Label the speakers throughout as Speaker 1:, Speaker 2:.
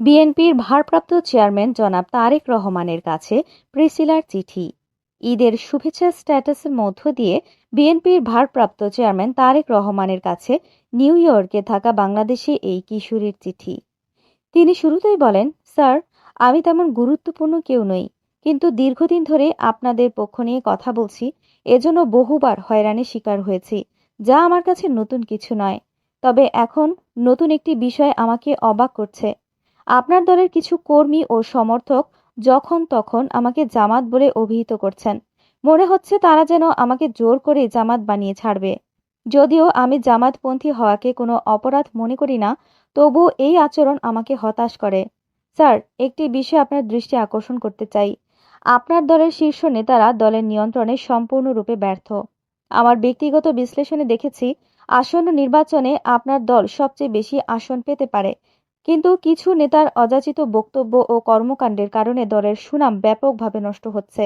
Speaker 1: বিএনপির ভারপ্রাপ্ত চেয়ারম্যান জনাব তারেক রহমানের কাছে প্রিসিলার চিঠি। ঈদের শুভেচ্ছা স্ট্যাটাসের মধ্য দিয়ে বিএনপির ভারপ্রাপ্ত চেয়ারম্যান তারেক রহমানের কাছে নিউ ইয়র্কে থাকা বাংলাদেশে এই কিশোরীর চিঠি। তিনি শুরুতেই বলেন, স্যার, আমি তেমন গুরুত্বপূর্ণ কেউ নই, কিন্তু দীর্ঘদিন ধরে আপনাদের পক্ষ নিয়ে কথা বলছি, এজন্য বহুবার হয়রানির শিকার হয়েছি, যা আমার কাছে নতুন কিছু নয়। তবে এখন নতুন একটি বিষয় আমাকে অবাক করছে। আপনার দলের কিছু কর্মী ও সমর্থক যখন তখন আমাকে জামাত বলে অভিহিত করছেন। মনে হচ্ছে তারা যেন আমাকে জোর করে জামাত বানিয়ে ছাড়বে। যদিও আমি জামাতপন্থী হওয়াকে কোনো অপরাধ মনে করি না তবুও এই আচরণ আমাকে হতাশ করে। স্যার, একটি বিষয় আপনার দৃষ্টি আকর্ষণ করতে চাই। আপনার দলের শীর্ষ নেতারা দলের নিয়ন্ত্রণে সম্পূর্ণরূপে ব্যর্থ। আমার ব্যক্তিগত বিশ্লেষণে দেখেছি, আসন্ন নির্বাচনে আপনার দল সবচেয়ে বেশি আসন পেতে পারে। কিন্তু কিছু নেতার অযাচিত বক্তব্য ও কর্মকাণ্ডের কারণে দলের সুনাম ব্যাপকভাবে নষ্ট হচ্ছে।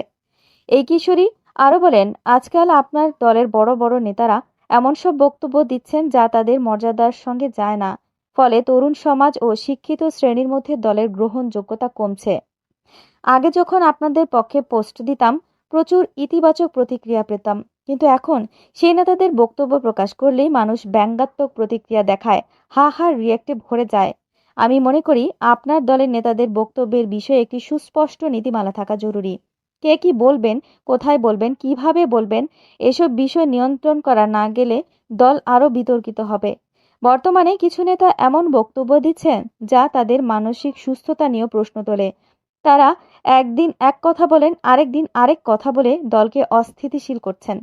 Speaker 1: এই কিশোরী আরও বলেন, আজকাল আপনার দলের বড় বড় নেতারা এমন সব বক্তব্য দিচ্ছেন যা তাদের মর্যাদার সঙ্গে যায় না। ফলে তরুণ সমাজ ও শিক্ষিত শ্রেণির মধ্যে দলের গ্রহণযোগ্যতা কমছে। আগে যখন আপনাদের পক্ষে পোস্ট দিতাম, প্রচুর ইতিবাচক প্রতিক্রিয়া পেতাম। কিন্তু এখন সেই নেতাদের বক্তব্য প্রকাশ করলেই মানুষ ব্যঙ্গাত্মক প্রতিক্রিয়া দেখায় হা হা রিয়াক্টে ভরে যায়। আমি মনে করি আপনার দলের নেতাদের বক্তব্যের বিষয়ে একটি সুস্পষ্ট নীতিমালা থাকা জরুরি। কে কি বলবেন, কোথায় বলবেন, কীভাবে বলবেন, এসব বিষয় নিয়ন্ত্রণ করা না গেলে দল আরও বিতর্কিত হবে। বর্তমানে কিছু নেতা এমন বক্তব্য দিচ্ছেন যা তাদের মানসিক সুস্থতা নিয়েও প্রশ্ন তোলে। তারা একদিন এক কথা বলেন, আরেক দিন আরেক কথা বলে দলকে অস্থিতিশীল করছেন।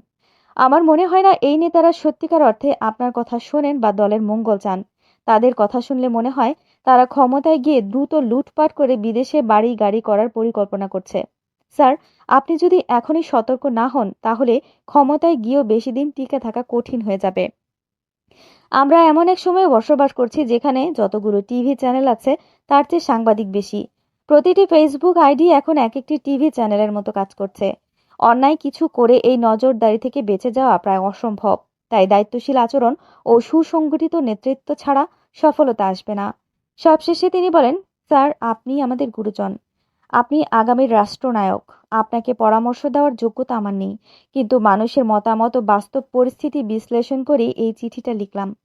Speaker 1: আমার মনে হয় না এই নেতারা সত্যিকার অর্থে আপনার কথা শোনেন বা দলের মঙ্গল চান। তাদের কথা শুনলে মনে হয় তারা ক্ষমতায় গিয়ে দ্রুত লুটপাট করে বিদেশে বাড়ি গাড়ি করার পরিকল্পনা করছে। স্যার, আপনি যদি এখনই সতর্ক না হন, তাহলে ক্ষমতায় গিয়েও বেশি দিন টিকে থাকা কঠিন হয়ে যাবে। আমরা এমন এক সময়ে বসবাস করছি যেখানে যতগুলো টিভি চ্যানেল আছে, তার চেয়ে সাংবাদিক বেশি। প্রতিটি ফেসবুক আইডি এখন এক একটি টিভি চ্যানেলের মতো কাজ করছে। অন্যায় কিছু করে এই নজরদারি থেকে বেঁচে যাওয়া প্রায় অসম্ভব। তাই দায়িত্বশীল আচরণ ও সুসংগঠিত নেতৃত্ব ছাড়া সফলতা আসবে না। সবশেষে তিনি বলেন, স্যার, আপনি আমাদের গুরুজন। আপনি আগামীর রাষ্ট্রনায়ক। আপনাকে পরামর্শ দেওয়ার যোগ্যতা আমার নেই। কিন্তু মানুষের মতামত ও বাস্তব পরিস্থিতি বিশ্লেষণ করে এই চিঠিটা লিখলাম।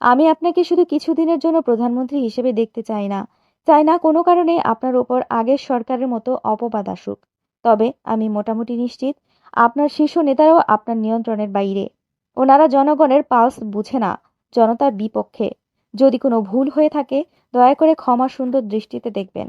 Speaker 1: আমি আপনাকে শুধু কিছুদিনের জন্য প্রধানমন্ত্রী হিসেবে দেখতে চাই না। চাই না কোনো কারণে আপনার ওপর আগের সরকারের মতো অপবাদ আসুক। তবে আমি মোটামুটি নিশ্চিত, আপনার শীর্ষ নেতারাও আপনার নিয়ন্ত্রণের বাইরে। ওনারা জনগণের পালস বুঝে না, জনতার বিপক্ষে। যদি কোনো ভুল হয়ে থাকে দয়া করে ক্ষমা সুন্দর দৃষ্টিতে দেখবেন।